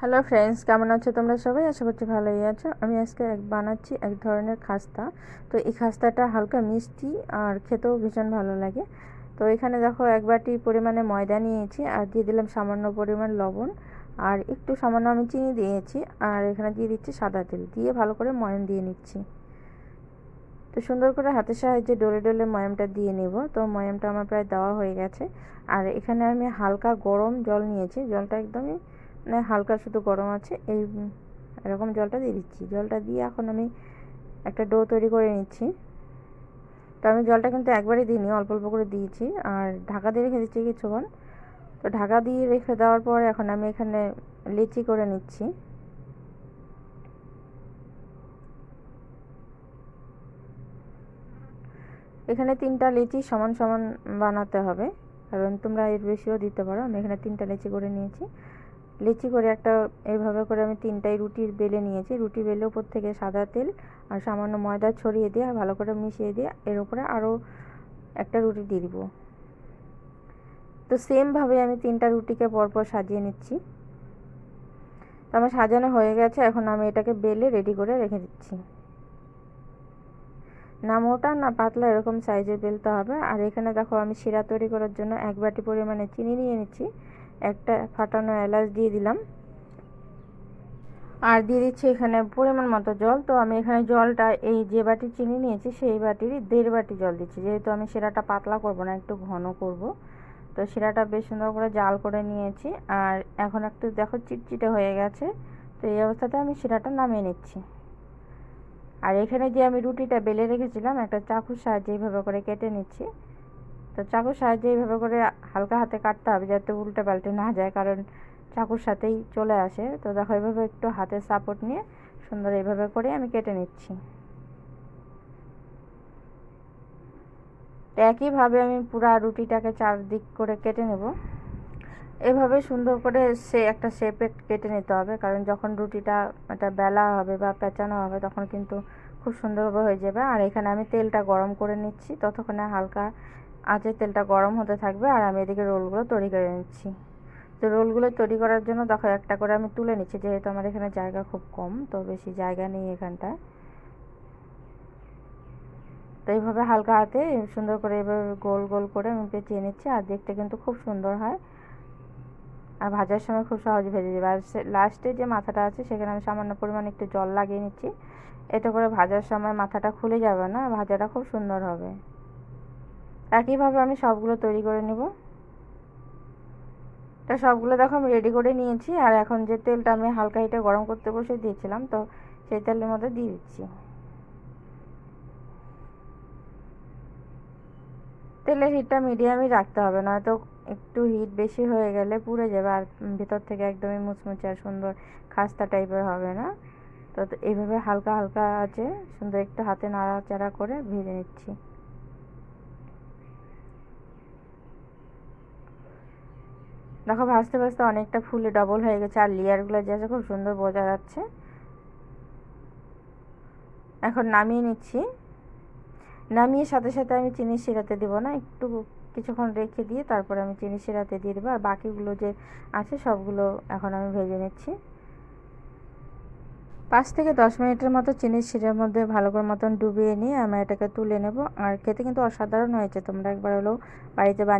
Hello friends কেমন আছো তোমরা সবাই? আশা করছি ভালোই আছো। আমি আজকে এক বানাচ্ছি এক ধরনের খাস্তা। তো এই খাস্তাটা হালকা মিষ্টি আর খেতেও ভীষণ ভালো লাগে। তো এখানে দেখো এক বাটি পরিমাণে ময়দা নিয়েছি আর দিয়ে দিলাম সামান্য পরিমাণ লবণ। আর একটু সামান্য আমি চিনি দিয়েছি আর এখানে দিয়ে দিচ্ছি সাদা তেল। দিয়ে ভালো করে ময়ম দিয়ে নিচ্ছি। তো সুন্দর করে হাতের সাহায্যে ডলে ডলে ময়ামটা দিয়ে নেব। তো ময়ামটা আমার প্রায় দেওয়া হয়ে গেছে। আর এখানে আমি হালকা গরম জল নিয়েছি। জলটা একদমই হালকা শুধু গরম আছে, এই এরকম জলটা দিয়ে দিচ্ছি। জলটা দিয়ে এখন আমি একটা ডো তৈরি করে নিচ্ছি। তো আমি জলটা কিন্তু একবারে দিইনি, অল্প অল্প করে দিয়েছি। আর ঢাকা দিয়ে রেখে দিচ্ছি কিছুক্ষণ। তো ঢাকা দিয়ে রেখে দেওয়ার পর এখন আমি এখানে লিচি করে নিচ্ছি। এখানে তিনটা লিচি সমান সমান বানাতে হবে, কারণ তোমরা এর বেশিও দিতে পারো। আমি এখানে তিনটা লিচি করে নিয়েছি। লিচি করে একটা এইভাবে করে আমি তিনটাই রুটি বেলে নিয়েছি। রুটি বেলে ওপর থেকে সাদা তেল আর সামান্য ময়দা ছড়িয়ে দিয়ে ভালো করে মিশিয়ে দিয়ে এর উপরে আরও একটা রুটি দিয়ে দিব। তো সেমভাবে আমি তিনটা রুটিকে পরপর সাজিয়ে নিচ্ছি। তো আমার সাজানো হয়ে গেছে, এখন আমি এটাকে বেলে রেডি করে রেখে দিচ্ছি। না মোটা, না পাতলা, এরকম সাইজের বেলতে হবে। আর এখানে দেখো আমি শিরা তৈরি করার জন্য এক বাটি পরিমাণে চিনি নিয়ে নিচ্ছি। একটা ফাটানো এলাচ দিয়ে দিলাম। আর দিয়ে দিচ্ছি এখানে পরিমাণ মতো জল। তো আমি এখানে জলটা এই যে বাটি চিনি নিয়েছি, সেই বাটির দেড় বাটি জল দিচ্ছি। যেহেতু আমি শিরাটা পাতলা করব না, একটু ঘন করব। তো শিরাটা বেশ সুন্দর করে জাল করে নিয়েছি। আর এখন একটু দেখো চিটচিটে হয়ে গেছে। তো এই অবস্থাতে আমি শিরাটা নামিয়ে নিচ্ছি। আর এখানে যে আমি রুটিটা বেলে রেখেছিলাম, একটা চাকুর সাহায্যে এইভাবে করে কেটে নিচ্ছি। তো চাকুর সাহায্যে এইভাবে করে হালকা হাতে কাটতে হবে যাতে উল্টে পাল্টে না যায়, কারণ চাকুর সাথেই চলে আসে। তো দেখো এইভাবে একটু হাতের সাপোর্ট নিয়ে সুন্দর এইভাবে করে আমি কেটে নিচ্ছি। তো একইভাবে আমি পুরা রুটিটাকে চারদিক করে কেটে নেব। এভাবে সুন্দর করে সে একটা শেপে কেটে নিতে হবে, কারণ যখন রুটিটা এটা বেলা হবে বা পেঁচানো হবে তখন কিন্তু খুব সুন্দরভাবে হয়ে যাবে। আর এখানে আমি তেলটা গরম করে নিচ্ছি, ততক্ষণে হালকা আঁচে তেলটা গরম হতে থাকবে আর আমি এদিকে রোলগুলো তৈরি করে নিচ্ছি। তো রোলগুলো তৈরি করার জন্য দেখো একটা করে আমি তুলে নিচ্ছি, যেহেতু আমার এখানে জায়গা খুব কম, তো বেশি জায়গা নেই এখানটায়। তো এইভাবে হালকা হাতে সুন্দর করে এভাবে গোল গোল করে আমি পেঁচিয়ে নিচ্ছি আর দেখতে কিন্তু খুব সুন্দর হয়। আর ভাজার সময় খুব সহজে ভেজে যাবে। আর লাস্টে যে মাথাটা আছে সেখানে আমি সামান্য পরিমাণে একটু জল লাগিয়ে নিচ্ছি। এতে করে ভাজার সময় মাথাটা খুলে যাবে না, ভাজাটা খুব সুন্দর হবে। একইভাবে আমি সবগুলো তৈরি করে নেব। তা সবগুলো দেখো আমি রেডি করে নিয়েছি, আর এখন যে তেলটা আমি হালকা হিটে গরম করতে বসে দিয়েছিলাম, তো সেই তেলের মধ্যে দিয়ে দিচ্ছি। তেলের হিটটা মিডিয়ামই রাখতে হবে, নয়তো একটু হিট বেশি হয়ে গেলে পুড়ে যাবে, আর ভেতর থেকে একদমই মুচমুচে আর সুন্দর খাস্তা টাইপের হবে না। তো এইভাবে হালকা হালকা আছে সুন্দর একটু হাতে নাড়াচাড়া করে ভেজে নিচ্ছি। দেখো ভাজতে ভাজতে অনেকটা ফুলে ডবল হয়ে গেছে, আর লেয়ারগুলো যে খুব সুন্দর বোঝা যাচ্ছে। এখন নামিয়ে নিচ্ছি। নামিয়ে সাথে সাথে আমি চিনি শিরাতে দেবো না, একটু কিছুক্ষণ রেখে দিয়ে তারপরে আমি চিনি শিরাতে দিয়ে দেবো, আর বাকিগুলো যে আছে সবগুলো এখন আমি ভেজে নিচ্ছি। পাঁচ থেকে দশ মিনিটের মতো চিনির শিরার মধ্যে ভালো করে মতন ডুবিয়ে নিয়ে আমি এটাকে তুলে নেব, আর খেতে কিন্তু অসাধারণ হয়েছে, তোমরা একবার হলেও বাড়িতে বানিয়ে